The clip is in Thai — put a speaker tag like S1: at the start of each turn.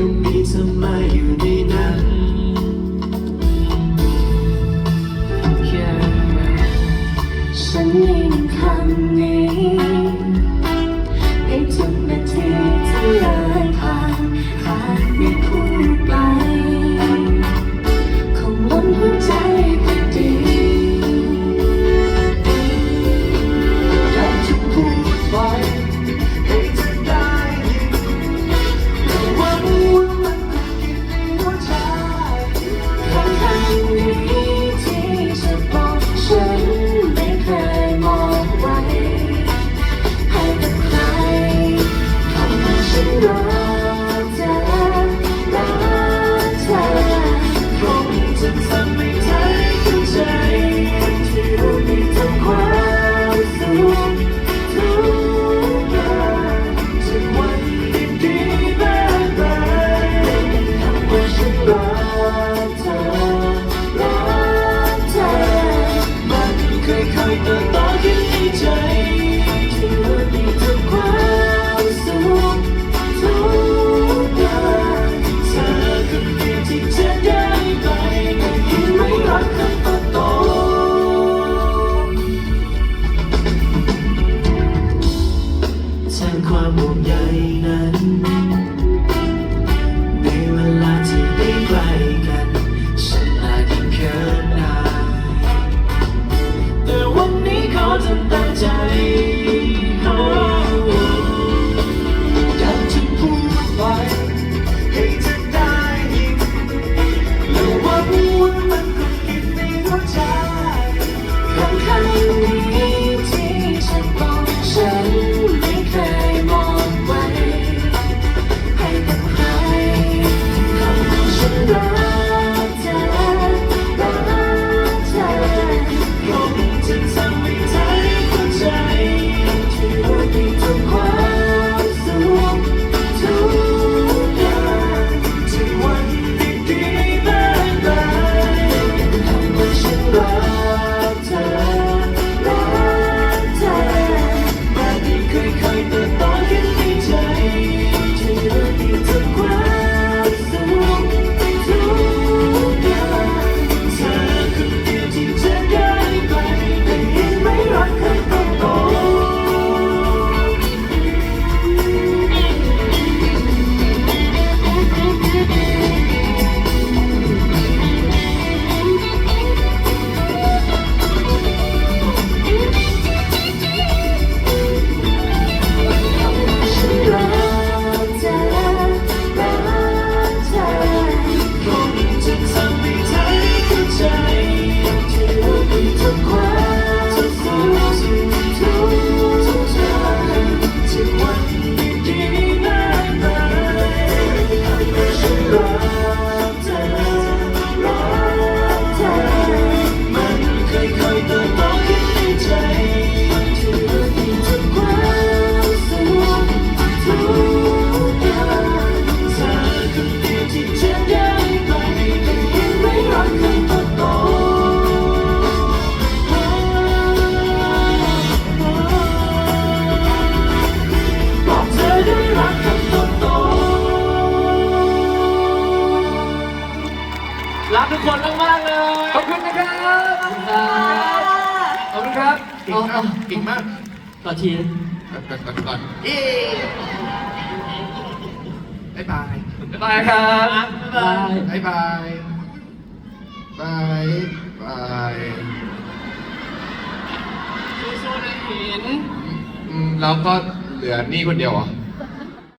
S1: can be somebody unique. Thank you. รักทุกค
S2: นมา
S1: กๆเลย ขอ
S2: บคุ
S3: ณนะครับ ขอบคุณครับ
S4: เก่งมากเก่งมาก
S1: ต่อที
S4: ก่อนก่อนบ๊ายบาย
S3: บายครับ
S1: บายบ๊าย
S4: บายบายบาย
S3: สู้นะหิน
S4: อืมเราก็เหลือนี่คนเดียวอะ